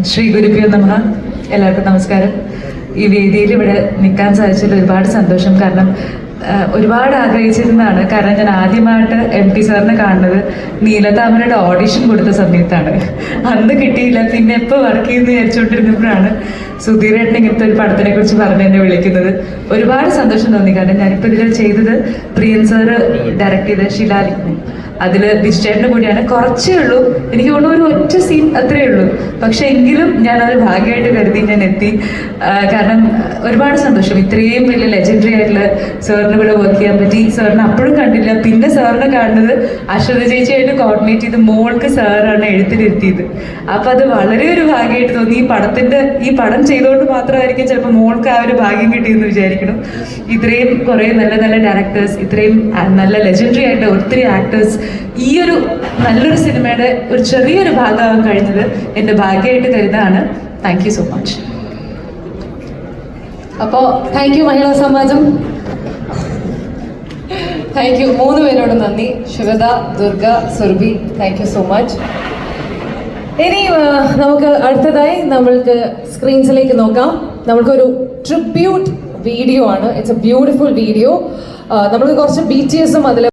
ശ്രീ ഗുരുപ്രിയ നമ. എല്ലാവർക്കും നമസ്കാരം. ഈ വേദിയിൽ ഇവിടെ നിൽക്കാൻ സാധിച്ചതിൽ ഒരുപാട് സന്തോഷം. കാരണം ഒരുപാട് ആഗ്രഹിച്ചിരുന്നതാണ്. കാരണം ഞാൻ ആദ്യമായിട്ട് എം പി സാറിനെ കാണുന്നത് നീലതാമരയുടെ ഓഡിഷൻ കൊടുത്ത സമയത്താണ്. അന്ന് കിട്ടിയില്ല. പിന്നെ എപ്പോൾ വർക്ക് ചെയ്യുന്ന വിചാരിച്ചുകൊണ്ടിരുന്നപ്പോഴാണ് സുധീരേട്ടൻ ഇങ്ങനത്തെ ഒരു പടത്തിനെ കുറിച്ച് പറഞ്ഞ് എന്നെ വിളിക്കുന്നത്. ഒരുപാട് സന്തോഷം തോന്നി. കാരണം ഞാനിപ്പോൾ ഇതിൽ ചെയ്തത് പ്രിയൻ സാറ് ഡയറക്റ്റ് ചെയ്ത ശിലാലിഗ്നം അതിൽ ബിസ്റ്റേറ്റിന് കൂടിയാണ്. കുറച്ചേ ഉള്ളൂ. എനിക്ക് തോന്നുന്നു ഒരു ഒറ്റ സീൻ അത്രേ ഉള്ളൂ. പക്ഷെ എങ്കിലും ഞാൻ അത് ഭാഗ്യമായിട്ട് കരുതി ഞാൻ എത്തി കാരണം ഒരുപാട് സന്തോഷം. ഇത്രയും വലിയ ലെജൻഡറി ആയിട്ടുള്ള സാറിന് കൂടെ വർക്ക് ചെയ്യാൻ പറ്റി. സാറിനെ അപ്പോഴും കണ്ടില്ല. പിന്നെ സാറിനെ കാണുന്നത് അശ്വത ചേച്ചിയായിട്ട് കോർഡിനേറ്റ് ചെയ്ത് മോൾക്ക് സാറാണ് എഴുത്തിലിരുത്തിയത് അപ്പൊ അത് വളരെ ഒരു ഭാഗ്യമായിട്ട് തോന്നി. ഈ പടത്തിന്റെ ഈ പടം ചെയ്തുകൊണ്ട് മാത്രമായിരിക്കും ചിലപ്പോൾ മോൾക്ക് ആ ഒരു ഭാഗ്യം കിട്ടിയെന്ന് വിചാരിക്കണം. ഇത്രയും കുറേ നല്ല നല്ല ഡയറക്ടേഴ്സ് ഇത്രയും നല്ല ലെജൻഡറി ആയിട്ട് ഒത്തിരി ആക്ടേഴ്സ് ഈ ഒരു നല്ലൊരു സിനിമയുടെ ഒരു ചെറിയൊരു ഭാഗമാകാൻ കഴിഞ്ഞത് എന്റെ ഭാഗ്യമായിട്ട് കരുതാണ് താങ്ക് സോ മച്ച് അപ്പോൾ thank you Mahila Samajam. Thank you മൂന്ന് പേരോട് നന്ദി. Sugatha Durga Surbhi thank you so much ഇനി നമുക്ക് അടുത്തതായി നമ്മൾക്ക് സ്ക്രീൻസിലേക്ക് നോക്കാം. നമ്മൾക്കൊരു ട്രിബ്യൂട്ട് വീഡിയോ ആണ്. ഇറ്റ്സ് എ ബ്യൂട്ടിഫുൾ വീഡിയോ നമ്മൾക്ക് കുറച്ച് ബി ടി എസും അതിൽ